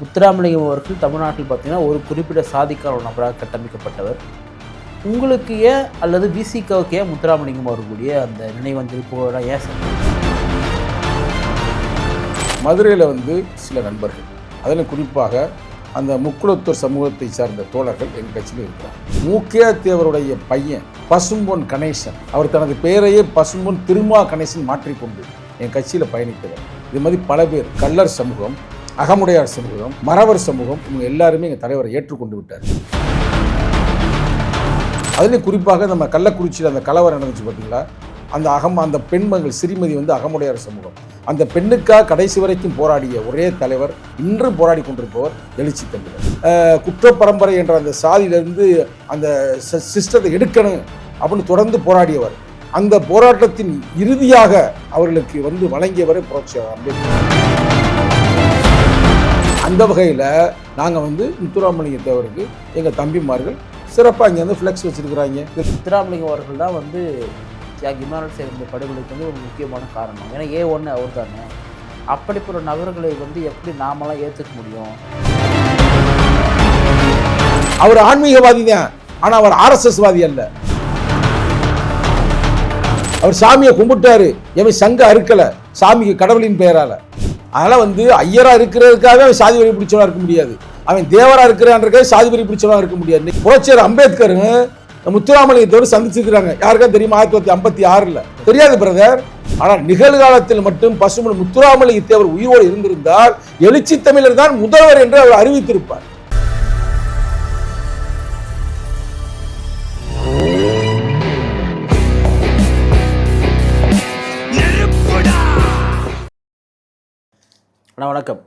முத்துராமலிங்கம் அவர்கள் தமிழ்நாட்டில் பார்த்தீங்கன்னா ஒரு குறிப்பிட்ட சாதிக்கார நபராக கட்டமைக்கப்பட்டவர். உங்களுக்கு ஏன் அல்லது பிசிகாவுக்கு ஏன் முத்துராமலிங்கம் அவர்களுடைய அந்த நினைவஞ்சல் புகழாக ஏன் மதுரையில் வந்து சில நண்பர்கள் அதில் குறிப்பாக அந்த முக்குளத்தூர் சமூகத்தை சார்ந்த தோழர்கள் எங்கள் கட்சியில் இருக்கிறார். மூக்கியா தேவருடைய பையன் பசும்பொன் கணேசன் அவர் தனது பெயரையே பசும்பொன் திருமா கணேசன் மாற்றிக்கொண்டு என் கட்சியில் பயணித்தவர். இது மாதிரி பல பேர் கல்லர் சமூகம் அகமுடையார் சமூகம் மறவர் சமூகம் இவங்க எல்லாருமே எங்கள் தலைவரை ஏற்றுக்கொண்டு விட்டார். அதுலேயும் குறிப்பாக நம்ம கள்ளக்குறிச்சியில் அந்த கலவரம் நடந்துச்சு பார்த்தீங்களா அந்த அகம் அந்த பெண்மகள் சிறுமதி வந்து அகமுடையார் சமூகம். அந்த பெண்ணுக்காக கடைசி வரைக்கும் போராடிய ஒரே தலைவர் இன்றும் போராடி கொண்டிருப்பவர் எழுச்சி தமிழர் அஹ் குற்ற பரம்பரை என்ற அந்த சாதியிலிருந்து அந்த சி- சிஸ்டத்தை எடுக்கணும் அப்படின்னு தொடர்ந்து போராடியவர். அந்த போராட்டத்தின் இறுதியாக அவர்களுக்கு வந்து வழங்கியவர் புரட்சியாளர் அம்பேத்கர். அந்த வகையில் நாங்கள் வந்து முத்துராமலிங்க தேவருக்கு எங்கள் தம்பிமார்கள் சிறப்பாக இங்கே வந்து ஃப்ளெக்ஸ் வச்சுருக்குறாங்க. முத்துராமலிங்கம் அவர்கள் தான் வந்து தியாகி இமானுவல் சேகரனுடைய படுகொலைக்கு வந்து ஒரு முக்கியமான காரணம். ஏன்னா ஏ ஒன்று அவர் தானே அப்படிப்பட்ட நபர்களை வந்து எப்படி நாமெல்லாம் ஏற்றுக்க முடியும்? அவர் ஆன்மீகவாதி தான். ஆனால் அவர் ஆர்எஸ்எஸ் வாதி அல்ல. அவர் சாமியை கும்பிட்டாரு. எவன் சங்க அறுக்கல. சாமிக்கு கடவுளின் பெயரால. அதனால் வந்து ஐயரா இருக்கிறதுக்காக அவன் சாதி வரி பிடிச்சவனாக இருக்க முடியாது. அவன் தேவரா இருக்கிறான்றதுக்காக சாதி வரி பிடிச்சவனாக இருக்க முடியாது. புரட்சியர் அம்பேத்கர் முத்துராமலிங்கத்தோடு சந்திச்சிருக்கிறாங்க. யாருக்கா தெரியுமா? ஆயிரத்தி தொள்ளாயிரத்தி ஐம்பத்தி ஆறில். தெரியாது பிரதர் ஆனால் நிகழ்காலத்தில் மட்டும் பசுமன் முத்துராமலிங்கத்தேவர் உயிரோடு இருந்திருந்தால் எழுச்சி தமிழர் தான் முதல்வர் என்று அவர் அறிவித்திருப்பார். அண்ணா வணக்கம்.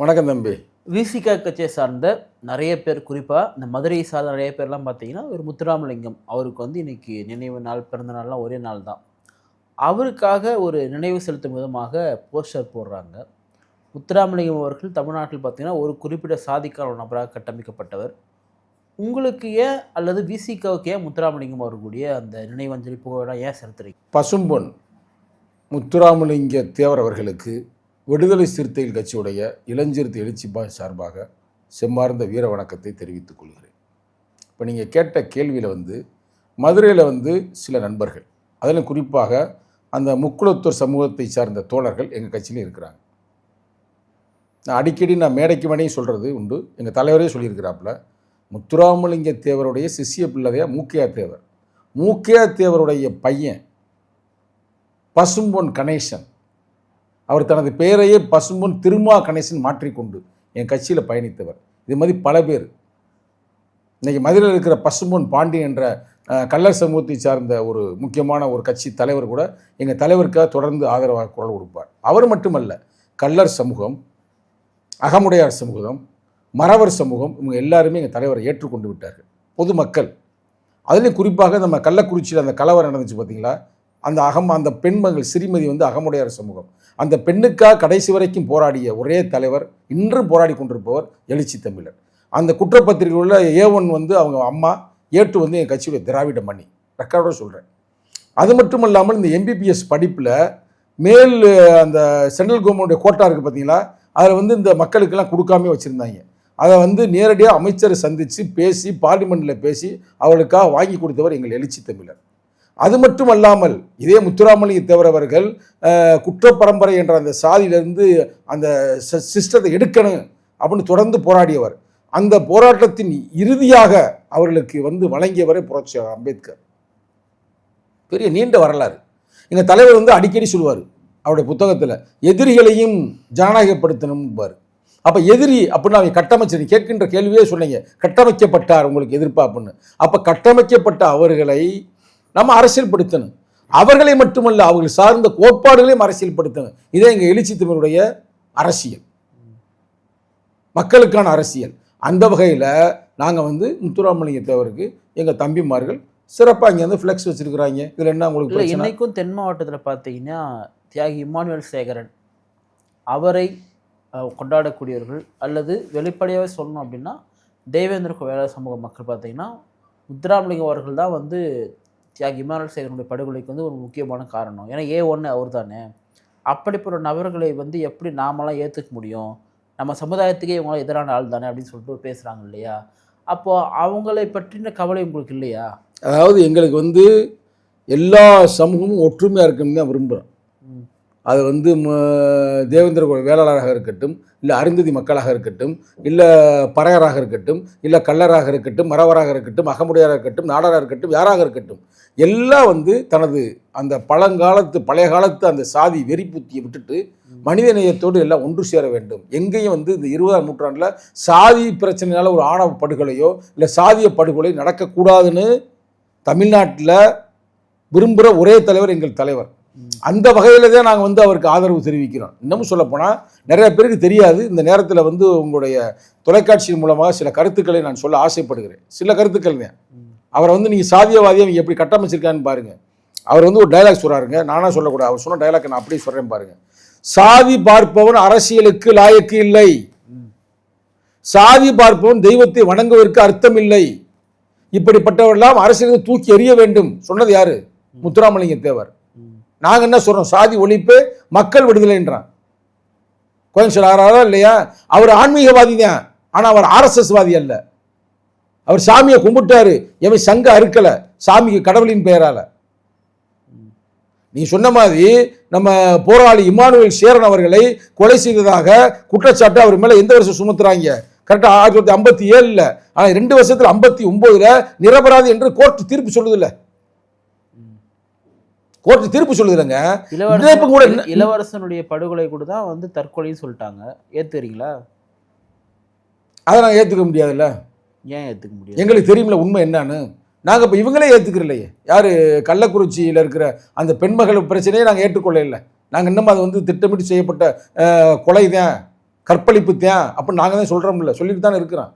வணக்கம் தம்பி. விசிகா கட்சியை சார்ந்த நிறைய பேர் குறிப்பாக இந்த மதுரையை சார்ந்த நிறைய பேர்லாம் பார்த்தீங்கன்னா ஒரு முத்துராமலிங்கம் அவருக்கு வந்து இன்னைக்கு நினைவு நாள் பிறந்த நாள்லாம் ஒரே நாள் தான். அவருக்காக ஒரு நினைவு செலுத்தும் விதமாக போஸ்டர் போடுறாங்க. முத்துராமலிங்கம் அவர்கள் தமிழ்நாட்டில் பார்த்தீங்கன்னா ஒரு குறிப்பிட்ட சாதிக்கார நபராக கட்டமைக்கப்பட்டவர். உங்களுக்கு ஏன் அல்லது விசிகாவுக்கு ஏன் முத்துராமலிங்கம் அவர்களுடைய அந்த நினைவஞ்சலி புகழ ஏன் செலுத்துறீங்க? பசும்பொன் முத்துராமலிங்க தேவர் அவர்களுக்கு விடுதலை சிறுத்தைகள் கட்சியுடைய இளஞ்சிறுத்தை எழுச்சிப்பா சார்பாக செம்மார்ந்த வீர வணக்கத்தை தெரிவித்துக் கொள்கிறேன். இப்போ நீங்கள் கேட்ட கேள்வியில் வந்து மதுரையில் வந்து சில நண்பர்கள் அதிலும் குறிப்பாக அந்த முக்குளத்தூர் சமூகத்தை சார்ந்த தோழர்கள் எங்கள் கட்சியிலும் இருக்கிறாங்க. நான் அடிக்கடி நான் மேடைக்கு மேடையும் சொல்கிறது உண்டு. எங்கள் தலைவரே சொல்லியிருக்கிறாப்புல முத்துராமலிங்க தேவருடைய சிஷிய பிள்ளையா மூக்கையா தேவர். மூக்கையா தேவருடைய பையன் பசும்பொன் கணேசன். அவர் தனது பெயரையே பசும்பொன் திருமா கணேசன் மாற்றிக்கொண்டு என் கட்சியில் பயணித்தவர். இது மாதிரி பல பேர். இன்றைக்கி மதுரையில் இருக்கிற பசும்பொன் பாண்டியன் என்ற கள்ளர் சமூகத்தை சார்ந்த ஒரு முக்கியமான ஒரு கட்சி தலைவர் கூட எங்கள் தலைவருக்காக தொடர்ந்து ஆதரவாக குரல் கொடுப்பார். அவர் மட்டுமல்ல கள்ளர் சமூகம் அகமுடையார் சமூகம் மறவர் சமூகம் இவங்க எல்லாருமே எங்கள் தலைவரை ஏற்றுக்கொண்டு விட்டார்கள். பொதுமக்கள். அதுலேயும் குறிப்பாக நம்ம கள்ளக்குறிச்சியில் அந்த கலவரம் நடந்துச்சு பார்த்தீங்களா அந்த அகம் அந்த பெண்மகள் சிறுமதி வந்து அகமுடையார் சமூகம். அந்த பெண்ணுக்காக கடைசி வரைக்கும் போராடிய ஒரே தலைவர் இன்றும் போராடி கொண்டிருப்பவர் எழுச்சி தமிழர். அந்த குற்றப்பத்திரிகை உள்ள ஏ ஒன் வந்து அவங்க அம்மா ஏட்டு வந்து என் கட்சியுடைய திராவிட மணி ரெக்கார்டோட சொல்கிறேன் அது மட்டும் இல்லாமல் இந்த எம்பிபிஎஸ் படிப்பில் மேல் அந்த சென்ட்ரல் கவர்மெண்ட்டுடைய கோட்டா இருக்குது பார்த்தீங்களா அதில் வந்து இந்த மக்களுக்கெல்லாம் கொடுக்காமே வச்சுருந்தாங்க. அதை வந்து நேரடியாக அமைச்சரை சந்தித்து பேசி பார்லிமெண்ட்டில் பேசி அவளுக்காக வாங்கி கொடுத்தவர் எங்கள் எழுச்சி தமிழர். அது மட்டும் அல்லாமல் இதே முத்துராமலிங்க தேவரவர்கள் குற்றப்பரம்பரை குற்ற பரம்பரை என்ற அந்த சாதியிலிருந்து அந்த சி- சிஸ்டத்தை எடுக்கணும் அப்படின்னு தொடர்ந்து போராடியவர். அந்த போராட்டத்தின் இறுதியாக அவர்களுக்கு வந்து வழங்கியவரே புரட்சி அம்பேத்கர். பெரிய நீண்ட வரலாறு. எங்கள் தலைவர் வந்து அடிக்கடி சொல்லுவார் அவருடைய புத்தகத்தில் எதிரிகளையும் ஜனநாயகப்படுத்தணும்பார். அப்போ எதிரி அப்படின்னு அவங்க கட்டமைச்சு கேட்கின்ற கேள்வியே சொன்னீங்க கட்டமைக்கப்பட்டார் உங்களுக்கு எதிர்ப்பா அப்படின்னு அப்போ கட்டமைக்கப்பட்ட அவர்களை நம்ம அரசியல்படுத்தணும். அவர்களை மட்டுமல்ல அவர்கள் சார்ந்த கோட்பாடுகளையும் அரசியல்படுத்தணும். இதே எங்கள் எழுச்சி தமிழுடைய அரசியல். மக்களுக்கான அரசியல். அந்த வகையில் நாங்கள் வந்து முத்துராமலிங்க தேவருக்கு எங்கள் தம்பிமார்கள் சிறப்பாக இங்கே வந்து ஃப்ளெக்ஸ் வச்சுருக்குறாங்க. இதில் என்ன உங்களுக்கு இன்னைக்கும் தென் மாவட்டத்தில் பார்த்தீங்கன்னா தியாகி இமானுவேல் சேகரன் அவரை கொண்டாடக்கூடியவர்கள் அல்லது வெளிப்படையாகவே சொல்லணும் அப்படின்னா தேவேந்திர வேலை சமூக மக்கள் பார்த்தீங்கன்னா முத்துராமலிங்கம் அவர்கள் தான் வந்து தியாகி இமானுவேல் சேகரனுடைய படுகொலைக்கு வந்து ஒரு முக்கியமான காரணம். ஏன்னா ஏ ஒன்று அவர் தானே அப்படிப்பட்ட நபர்களை வந்து எப்படி நாமெல்லாம் ஏற்றுக்க முடியும்? நம்ம சமுதாயத்துக்கே இவங்களாம் எதிரான ஆள் தானே அப்படின்னு சொல்லிட்டு பேசுகிறாங்க இல்லையா? அப்போது அவங்களை பற்றின கவலை உங்களுக்கு இல்லையா? அதாவது எங்களுக்கு வந்து எல்லா சமூகமும் ஒற்றுமையாக இருக்கணும்னு தான் விரும்புகிறோம் அது வந்து தேவேந்திர குல வேளாளராக இருக்கட்டும் இல்லை அருந்ததி மக்களாக இருக்கட்டும் இல்லை பறையராக இருக்கட்டும் இல்லை கள்ளராக இருக்கட்டும் மறவராக இருக்கட்டும் அகமுடையராக இருக்கட்டும் நாடாராக இருக்கட்டும் யாராக இருக்கட்டும் எல்லாம் வந்து தனது அந்த பழங்காலத்து பழைய காலத்து அந்த சாதி வெறி புத்தியை விட்டுட்டு மனிதநேயத்தோடு எல்லாம் ஒன்று சேர வேண்டும் எங்கேயும் வந்து இந்த இருபதாம் நூற்றாண்டில் சாதி பிரச்சனையால் ஒரு ஆணவ படுகொலையோ இல்லை சாதிய படுகொலை நடக்கக்கூடாதுன்னு தமிழ்நாட்டில் விரும்புகிற ஒரே தலைவர் எங்கள் தலைவர். அந்த வகையில் தான் நாங்கள் வந்து அவருக்கு ஆதரவு தெரிவிக்கிறோம். இன்னமும் சொல்லப்போனால் நிறைய பேருக்கு தெரியாது. இந்த நேரத்தில் வந்து உங்களுடைய தொலைக்காட்சியின் மூலமாக சில கருத்துக்களை நான் சொல்ல ஆசைப்படுகிறேன். சில கருத்துக்கள் தான். அவரை வந்து நீங்கள் சாதியவாதியை அவங்க எப்படி கட்டமைச்சிருக்கான்னு பாருங்கள் அவர் வந்து ஒரு டைலாக் சொல்கிறாருங்க நானாக சொல்லக்கூடாது. அவர் சொன்ன டைலாக் நான் அப்படியே சொல்கிறேன் பாருங்கள் சாதி பார்ப்பவன் அரசியலுக்கு லாயக்கு இல்லை. சாதி பார்ப்பவன் தெய்வத்தை வணங்குவதற்கு அர்த்தம் இல்லை. இப்படிப்பட்டவரெல்லாம் அரசியலுக்கு தூக்கி எறிய வேண்டும். சொன்னது யாரு? முத்துராமலிங்க தேவர். நாங்கள் என்ன சொல்கிறோம் சாதி ஒழிப்பு மக்கள் விடுதலைன்றான் கோயம்புத்தூர் ஆறாரா இல்லையா? அவர் ஆன்மீகவாதி தான். ஆனால் அவர் ஆர்எஸ்எஸ் வாதி அல்ல. அவர் சாமியை கும்பிட்டாரு. எவன் சங்க அறுக்கலை. சாமிக்கு கடவுளின் பெயரால். நீ சொன்ன மாதிரி நம்ம போராளி இமானுவேல் சேரன் அவர்களை கொலை செய்ததாக குற்றச்சாட்டு அவர் மேலே எந்த வருஷம் சுமத்துறாங்க? கரெக்டாக ஆயிரத்தி தொள்ளாயிரத்தி ஐம்பத்தி ஏழில். ஆனால் ரெண்டு வருஷத்தில் ஐம்பத்தி ஒம்போதில் நிரபராதி என்று கோர்ட் தீர்ப்பு சொல்லுதில்லை. கோர்ட் தீர்ப்பு சொல்லுதுலங்க. இளவரசன் கூட இள- இளவரசனுடைய படுகொலை கூட தான் வந்து தற்கொலைன்னு சொல்லிட்டாங்க. ஏத்துக்கிறீங்களா அதை நாங்கள் ஏற்றுக்க முடியாதுல்ல. ஏன் ஏத்துக்க முடியாது? எங்களுக்கு தெரியுமில்ல உண்மை என்னன்னு. நாங்கள் இப்போ இவங்களே ஏற்றுக்கிறலையே யார் கள்ளக்குறிச்சியில் இருக்கிற அந்த பெண்மகள் பிரச்சனையை நாங்கள் ஏற்றுக்கொள்ள இல்லை நாங்கள் இன்னும் அது வந்து திட்டமிட்டு செய்யப்பட்ட கொலை தான் கற்பழிப்பு தான் அப்படின்னு நாங்கள் தான் சொல்கிறோம்ல சொல்லிட்டு தானே இருக்கிறோம்.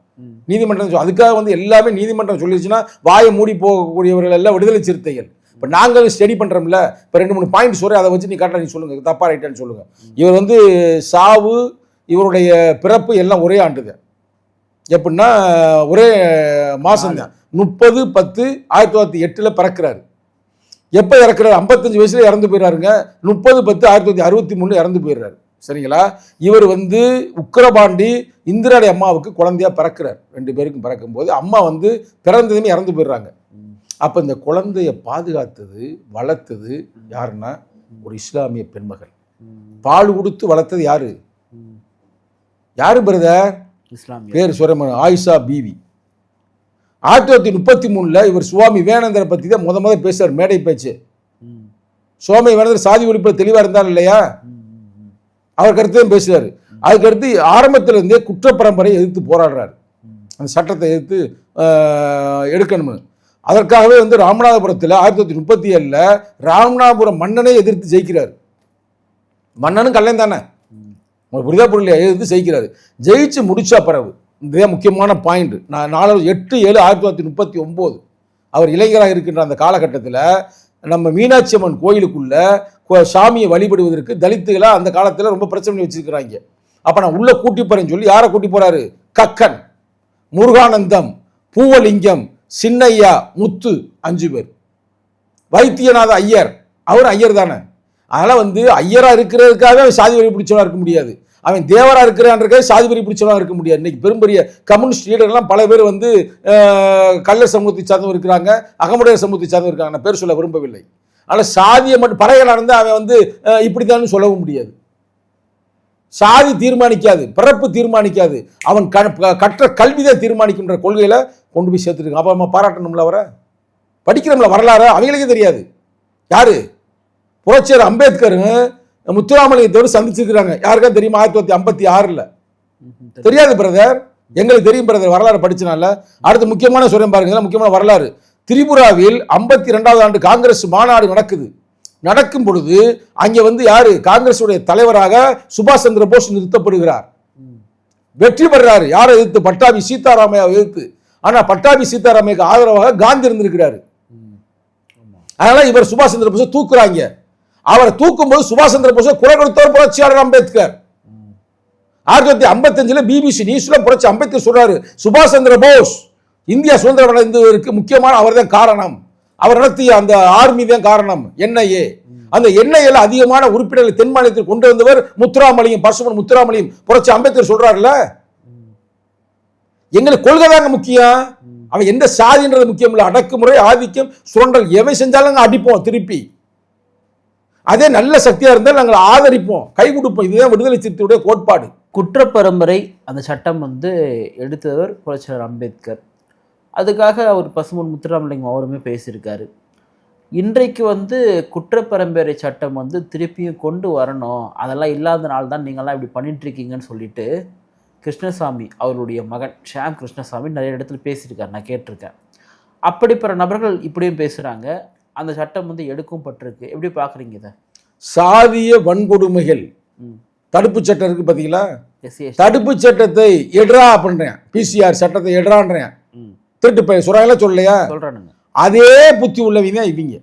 நீதிமன்றம் அதுக்காக வந்து எல்லாமே நீதிமன்றம் சொல்லிடுச்சுன்னா வாயை மூடி போகக்கூடியவர்கள் எல்லாம் விடுதலை சிறுத்தைகள். இப்போ நாங்கள் ஸ்டடி பண்ணுறோம்ல இப்போ ரெண்டு மூணு பாயிண்ட் சொல்கிறேன் அதை வச்சு நீ கரெக்டாக நீ சொல்லுங்கள் தப்பா ரைட்டான்னு சொல்லுங்கள் இவர் வந்து சாவு இவருடைய பிறப்பு எல்லாம் ஒரே ஆண்டுது எப்படின்னா ஒரே மாதம் தான் முப்பது பத்து ஆயிரத்தி தொள்ளாயிரத்தி எட்டில் பிறக்கிறாரு. எப்போ இறக்குறாரு? ஐம்பத்தஞ்சு வயசுல இறந்து போயிடுறாருங்க முப்பது பத்து ஆயிரத்தி தொள்ளாயிரத்தி அறுபத்தி மூணு இறந்து போயிடுறாரு சரிங்களா? இவர் வந்து உக்கிரபாண்டி இந்திராடி அம்மாவுக்கு குழந்தையா பிறக்கிறார். ரெண்டு பேருக்கும் பிறக்கும்போது அம்மா வந்து பிறந்ததுமே இறந்து போயிடுறாங்க. அப்போ இந்த குழந்தைய பாதுகாத்தது வளர்த்தது யாருன்னா ஒரு இஸ்லாமிய பெண்மகள். பால் கொடுத்து வளர்த்தது யாரு. யாரு பிரதர் இஸ்லாமிய. பேர் சொல்ற ஆயிஷா பீவி. ஆயிரத்தி தொள்ளாயிரத்தி முப்பத்தி மூணுல இவர் சுவாமி விவேகானந்தரை பத்தி தான் முத முத பேசுறார் மேடை பேச்சு. சுவாமி விவேகானந்தர் சாதி ஒழிப்பில் தெளிவா இருந்தார் இல்லையா. அவர் கருத்து தான் பேசுறாரு. அதுக்கடுத்து ஆரம்பத்துல இருந்தே குற்ற பரம்பரையை எதிர்த்து போராடுறாரு. அந்த சட்டத்தை எதிர்த்து எடுக்கணும்னு. அதற்காகவே வந்து ராமநாதபுரத்தில் ஆயிரத்தி தொள்ளாயிரத்தி முப்பத்தி ஏழில் ராமநாதபுரம் மன்னனை எதிர்த்து ஜெயிக்கிறார். மன்னனும் கல்யாணம் தானே? உங்களுக்கு புரிதா புரியல எதிர்த்து ஜெயிக்கிறார். ஜெயிச்சு முடிச்சா பிறகு இதுதான் முக்கியமான பாயிண்ட் நான் நாலு எட்டு ஏழு ஆயிரத்தி தொள்ளாயிரத்தி முப்பத்தி ஒம்பது அவர் இளைஞராக இருக்கின்ற அந்த காலகட்டத்தில் நம்ம மீனாட்சி அம்மன் கோயிலுக்குள்ள கோ- சாமியை வழிபடுவதற்கு தலித்துகளை அந்த காலத்தில் ரொம்ப பிரச்சனை வச்சுருக்கிறாங்க. அப்போ நான் உள்ளே கூட்டி போகிறேன்னு சொல்லி யாரை கூட்டி போகிறாரு கக்கன் முருகானந்தம் பூவலிங்கம் சின்னையா முத்து அஞ்சு பேர். வைத்தியநாத ஐயர் அவர் ஐயர் தானே. அதனால் வந்து ஐயராக இருக்கிறதுக்காக அவன் சாதி வரி பிடிச்சவனாக இருக்க முடியாது. அவன் தேவராக இருக்கிறான்றக்காக சாதி வரி பிடிச்சவனாக இருக்க முடியாது. இன்னைக்கு பெரும்பெரிய கம்யூனிஸ்ட் லீடர்லாம் பல பேர் வந்து கள்ள சமூகத்தை சார்ந்தவர் இருக்கிறாங்க அகமுடைய சமூகத்தை சார்ந்தவர் இருக்காங்க. நான் பேர் சொல்ல விரும்பவில்லை. ஆனால் சாதியை மட்டும் பறையலாக இருந்தால் அவன் வந்து இப்படி தான் சொல்லவும் முடியாது. சாதி தீர்மானிக்காது பிறப்பு தீர்மானிக்காது. அவன் க- கற்ற கல்விதான் தீர்மானிக்கின்ற கொள்கையில கொண்டு போய் சேர்த்துருக்கான் அப்போ நம்ம பாராட்டணும்ல அவரை? படிக்கிறோம்ல வரலாறு அவங்களுக்கே தெரியாது. யாரு? புரட்சியர் அம்பேத்கரும் முத்துராமலிங்கத்தோடு சந்திச்சிருக்கிறாங்க. யாருக்கா தெரியுமா? ஆயிரத்தி தொள்ளாயிரத்தி ஐம்பத்தி ஆறில். தெரியாது பிரதர் எங்களுக்கு தெரியும் பிரதர் வரலாறு படிச்சனால. அடுத்து முக்கியமான சொல்றேன் பாருங்க. முக்கியமான வரலாறு. திரிபுராவில் ஐம்பத்தி ரெண்டாவது ஆண்டு காங்கிரஸ் மாநாடு நடக்குது. நடக்கும் பொழுது அங்கே வந்து யாரு? காங்கிரசுடைய தலைவராக சுபாஷ் சந்திர போஸ் நிறுத்தப்படுகிறார். வெற்றி பெறாரு. யாரை எதிர்த்து? பட்டாபி சீதாராமையா எதிர்த்து. ஆனா பட்டாபி சீதாராமையாக்கு ஆதரவாக காந்தி இருந்திருக்கிறாரு. அதனால் அதனால இவர் சுபாஷ் சந்திர போஸை தூக்குறாங்க. அவரை தூக்கும்போது சுபாஷ் சந்திர போஸை குரல் கொடுத்தவர் புரட்சியாளர் அம்பேத்கர். ஆயிரத்தி தொள்ளாயிரத்தி ஐம்பத்தஞ்சுல பிபிசி நியூஸ்ல புரட்சி அம்பேத்கர் சொல்றாரு சுபாஷ் சந்திர போஸ் இந்தியா சுதந்திரம் அடைந்ததற்கு முக்கியமான அவர் தான் காரணம். அவர் நடத்திய அந்த ஆர்மி தான் காரணம். என்ஐஏ. அந்த என்ஐஏல அதிகமான உறுப்பினர்களை தென் மாநிலத்தில் கொண்டு வந்தவர் முத்துராமலிங்கம் பசுமன் முத்துராமலிங்கம். புரட்சி அம்பேத்கர் சொல்றாருல்ல? எங்களுக்கு கொள்கை தாங்க முக்கியம். அவன் எந்த சாதின்றது முக்கியம் இல்லை. அடக்குமுறை ஆதிக்கம் சுரண்டல் எவை செஞ்சாலும் நாங்கள் அடிப்போம் திருப்பி. அதே நல்ல சக்தியா இருந்தால் நாங்கள் ஆதரிப்போம். கை கொடுப்போம். இதுதான் விடுதலை சிறுத்தையுடைய கோட்பாடு. குற்றப்பரம்பரை அந்த சட்டம் வந்து எடுத்தவர் புரட்சியாளர் அம்பேத்கர். அதுக்காக அவர் பசுமன் முத்துராமலிங்கம் அவருமே பேசியிருக்காரு. இன்றைக்கு வந்து குற்றப்பரம்பரை சட்டம் வந்து திருப்பியும் கொண்டு வரணும். அதெல்லாம் இல்லாதனால தான் நீங்கள்லாம் இப்படி பண்ணிட்டு இருக்கீங்கன்னு சொல்லிட்டு கிருஷ்ணசாமி அவருடைய மகன் ஷாம் கிருஷ்ணசாமி நிறைய இடத்துல பேசியிருக்காரு. நான் கேட்டிருக்கேன். அப்படிப்பட்ட நபர்கள் இப்படியும் பேசுகிறாங்க அந்த சட்டம் வந்து எடுக்கும் பட்டிருக்கு. எப்படி பார்க்குறீங்க இதை? சாதிய வன்கொடுமைகள். தடுப்பு சட்டம் இருக்கு பாத்தீங்களா எஸ்சி தடுப்பு சட்டத்தை எட்ரா பண்றேன் பிசிஆர் சட்டத்தை எட்ரான்றேன் ம் திருட்டு பையன் சொல்றாங்களா சொல்லலையா? சொல்கிறானுங்க அதே புத்தி உள்ளவங்க தான் இவங்க.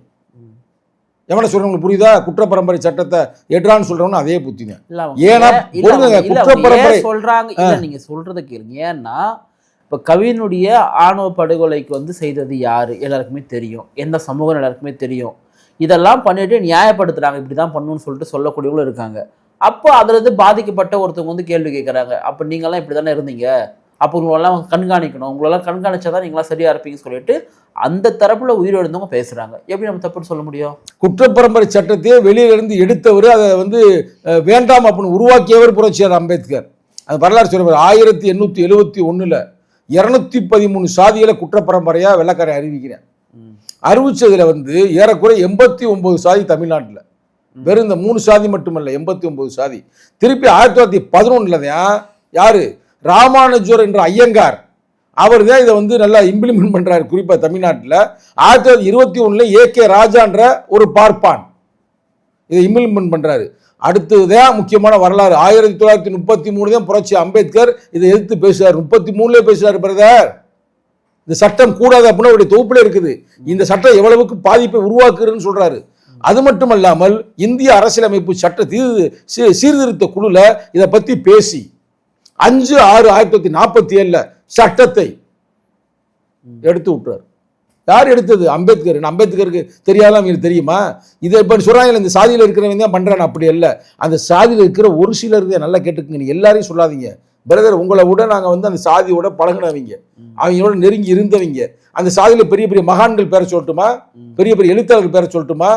எவனை சொல்றவங்களுக்கு புரியுதா? குற்றப்பரம்பரை சட்டத்தை எட்ரான்னு சொல்றவங்க அதே புத்தி தான். ஏன்னா, குற்ற பரம்பரை- சொல்றாங்க? நீங்க சொல்றத கேளுங்க. ஏன்னா இப்ப கவினுடைய ஆணவ படுகொலைக்கு வந்து செய்தது யாரு? எல்லாருக்குமே தெரியும். எந்த சமூகம் எல்லாருக்குமே தெரியும். இதெல்லாம் பண்ணிட்டு நியாயப்படுத்துறாங்க. இப்படிதான் பண்ணணும்னு சொல்லிட்டு சொல்லக்கூடியவங்களும் இருக்காங்க. அப்போ அதுல இருந்து பாதிக்கப்பட்ட ஒருத்தவங்க வந்து கேள்வி கேட்கறாங்க அப்ப நீங்கெல்லாம் இப்படி தானே இருந்தீங்க? அப்போ உங்களெல்லாம் கண்காணிக்கணும். உங்களெல்லாம் கண்காணிச்சாதான் நீங்களாம் சரியா இருப்பீங்கன்னு சொல்லிட்டு அந்த தரப்புல உயிரிழந்தவங்க பேசுறாங்க. எப்படி நம்ம தப்புன்னு சொல்ல முடியும்? குற்றப்பரம்பரை சட்டத்தையே வெளியில இருந்து எடுத்தவர் அதை வந்து வேண்டாம் அப்படின்னு உருவாக்கியவர் புரட்சியார் அம்பேத்கர். அது வரலாறு சொல்லுவார் ஆயிரத்தி எண்ணூற்றி எழுபத்தி ஒன்றில் இரநூத்தி பதிமூணு சாதிகளை குற்றப்பரம்பரையா வெள்ளக்காரை அறிவிக்கிறேன். அறிவிச்சதுல வந்து ஏறக்குறைய எண்பத்தி ஒன்பது சாதி தமிழ்நாட்டில். வெறும் இந்த மூணு சாதி மட்டுமல்ல எண்பத்தி ஒன்பது சாதி. திருப்பி ஆயிரத்தி தொள்ளாயிரத்தி பதினொன்றில் தான் யாரு? ராமானுஜர் என்ற ஐயங்கார். அவர் தான் இதை வந்து நல்லா இம்ப்ளிமெண்ட் பண்ணுறாரு குறிப்பாக தமிழ்நாட்டில். ஆயிரத்தி தொள்ளாயிரத்தி இருபத்தி ஒன்றில் ஏ கே ராஜான்ற ஒரு பார்ப்பான். இதை இம்ப்ளிமெண்ட் பண்ணுறாரு அடுத்ததுதான் முக்கியமான வரலாறு. ஆயிரத்தி தொள்ளாயிரத்தி முப்பத்தி மூணு தான் புரட்சி அம்பேத்கர் இதை எதிர்த்து பேசுகிறார் முப்பத்தி மூணுலேயே பேசுகிறார் பிரதர் இந்த சட்டம் கூடாது அப்படின்னு அவருடைய தொகுப்பில் இருக்குது. இந்த சட்டம் எவ்வளவுக்கு பாதிப்பை உருவாக்குறதுன்னு சொல்கிறாரு அது மட்டுமல்லாமல் இந்திய அரசியலமைப்பு சட்ட தீர் சீ- சீர்திருத்த குழுல இதை பற்றி பேசி அஞ்சு ஆறு ஆயிரத்தி தொள்ளாயிரத்தி நாற்பத்தி ஏழுல சட்டத்தை எடுத்து விட்டுறாரு. யார் எடுத்தது? அம்பேத்கர். அம்பேத்கருக்கு தெரியாதான் அவங்களுக்கு தெரியுமா? இதை இப்போ சொல்றாங்க இந்த சாதியில் இருக்கிறவங்க தான் பண்றான். அப்படி அல்ல. அந்த சாதியில் இருக்கிற ஒரு சிலர் நல்லா கேட்டுக்குங்க. நீ எல்லாரையும் சொல்லாதீங்க. பிரதர் உங்களை விட நாங்கள் வந்து அந்த சாதியோட பழகினவங்க. அவங்களோட நெருங்கி இருந்தவங்க. அந்த சாதியில் பெரிய பெரிய மகான்கள் பேரை சொல்லட்டுமா. பெரிய பெரிய எழுத்தாளர்கள் பேரை சொல்லட்டுமா.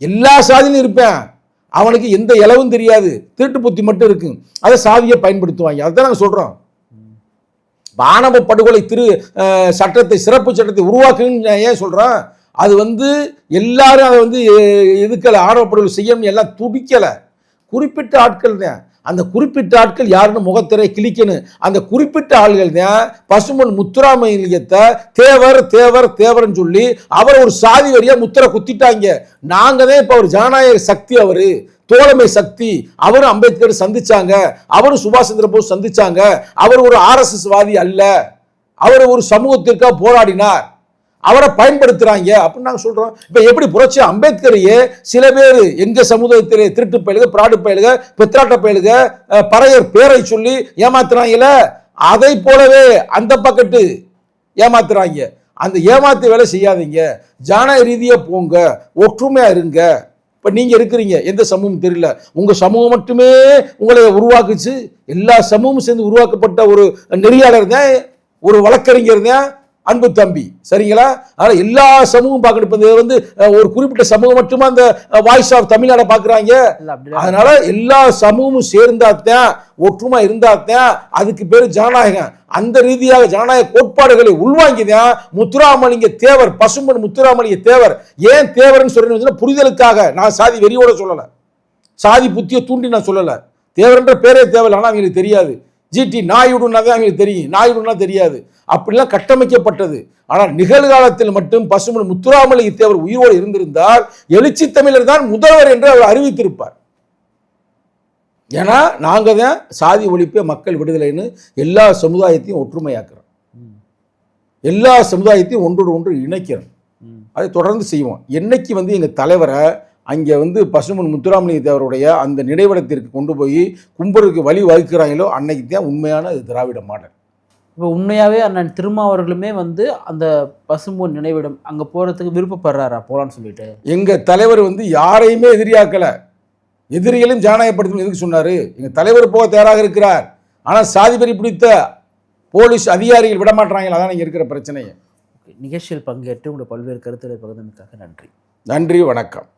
எல்லா சாதியிலும் இருப்பேன். அவனுக்கு எந்த இலவும் தெரியாது. திருட்டு புத்தி மட்டும் இருக்கு. அதை சாதியை பயன்படுத்துவாங்க. அதுதான் நாங்கள் சொல்கிறோம் ஆணவ படுகொலை திரு சட்டத்தை சிறப்பு சட்டத்தை உருவாக்குன்னு நான் ஏன் சொல்றேன் அது வந்து எல்லாரும் அதை வந்து எதுக்கலை எதுக்கல? ஆணவ படுகொலை செய்யணும்னு எல்லாம் துடிக்கலை. குறிப்பிட்ட ஆட்கள் தான். அந்த குறிப்பிட்ட ஆட்கள் யாருன்னு முகத்திரை கிழிக்கணும். அந்த குறிப்பிட்ட ஆள்கள் தான் பசுமன் முத்துராமலிங்கத்தை தேவர் தேவர் தேவர்னு சொல்லி அவர் ஒரு சாதி வரியா முத்திரை குத்திட்டாங்க. நாங்க தான் இப்போ அவர் ஜனநாயக சக்தி அவர். தோழமை சக்தி. அவரும் அம்பேத்கர் சந்திச்சாங்க. அவரும் சுபாஷ் சந்திர போஸ் சந்திச்சாங்க. அவர் ஒரு ஆர்எஸ்எஸ் வாதி அல்ல. அவர் ஒரு சமூகத்திற்காக போராடினார். அவரை பயன்படுத்துகிறாங்க அப்படின்னு நாங்கள் சொல்கிறோம் இப்போ எப்படி புரட்சி அம்பேத்கரையே சில பேர் எங்கள் சமுதாயத்திலே திருட்டு பயலுக பிராடு பயலுக பித்ராட்ட பயலுக பறையர் பேரை சொல்லி ஏமாத்துறாங்கல்ல? அதை போலவே அந்த பக்கத்து ஏமாத்துறாங்க. அந்த ஏமாத்து வேலை செய்யாதீங்க. ஜான ரீதியாக போங்க. ஒற்றுமையாக இருங்க. இப்போ நீங்கள் இருக்கிறீங்க. எந்த சமூகம் தெரியல. உங்கள் சமூகம் மட்டுமே உங்களை உருவாக்குச்சு. எல்லா சமூகமும் சேர்ந்து உருவாக்கப்பட்ட ஒரு நெறியாளர் தான் ஒரு வழக்கறிஞர் தான் அன்பு தம்பி. சரிங்களா? அதனால எல்லா சமூகம் பார்க்கணும். இது வந்து ஒரு குறிப்பிட்ட சமூகம் மட்டுமா அந்த வாய்ஸ் ஆஃப் தமிழ்நாட அப்படிலாம் அதனால எல்லா சமூகமும் சேர்ந்தாத்தான் ஒற்றுமை இருந்தாத்தான் அதுக்கு பேரு ஜனநாயகம். அந்த ரீதியாக ஜனநாயக கோட்பாடுகளை உள்வாங்கிதான் முத்துராமலிங்க தேவர் பசும்பன் முத்துராமலிங்க தேவர் ஏன் தேவர்னு சொல்றேன்னு புரிதலுக்காக. நான் சாதி வெறியோட சொல்லல. சாதி புத்தியை தூண்டி நான் சொல்லல. தேவர்ன்ற பேரே தேவையில்லை ஆனால் அவங்களுக்கு தெரியாது. ஜிடி நாயுடுனா தான் அவங்களுக்கு தெரியும். நாயுடுனா தெரியாது. அப்படிலாம் கட்டமைக்கப்பட்டது. ஆனால் நிகழ்காலத்தில் மட்டும் பசுமன் முத்துராமலிங்க தேவர் உயிரோடு இருந்திருந்தால் எழுச்சி தமிழர் தான் முதல்வர் என்று அவர் அறிவித்திருப்பார். ஏன்னா நாங்கள் தான் சாதி ஒழிப்பே மக்கள் விடுதலைன்னு எல்லா சமுதாயத்தையும் ஒற்றுமையாக்குறோம். எல்லா சமுதாயத்தையும் ஒன்றோடு ஒன்று இணைக்கிறோம். அதை தொடர்ந்து செய்வோம். என்னைக்கு வந்து எங்கள் தலைவரை அங்கே வந்து பசுமன் முத்துராமலிங்க தேவருடைய அந்த நினைவிடத்திற்கு கொண்டு போய் கும்பருக்கு வழி வகுக்கிறாங்களோ அன்னைக்கு தான் உண்மையான இது திராவிட மாடல். இப்போ உண்மையாகவே அண்ணன் திருமாவர்களுமே வந்து அந்த பசும்பொன் நினைவிடம் அங்கே போகிறதுக்கு விருப்பப்படுறாரா போகலான்னு சொல்லிட்டு? எங்கள் தலைவர் வந்து யாரையுமே எதிரியாக்கலை. எதிரிகளையும் ஜனநாயகப்படுத்தணும் எதுக்கு சொன்னார்? எங்கள் தலைவர் போக தயாராக இருக்கிறார். ஆனால் சாதிபரி பிடித்த போலீஸ் அதிகாரிகள் விட மாட்டாங்க அதான் இங்கே இருக்கிற பிரச்சனையை. நிகழ்ச்சியில் பங்கேற்று உங்களுடைய பல்வேறு கருத்துக்களை பகிர்ந்ததுக்காக நன்றி. நன்றி வணக்கம்.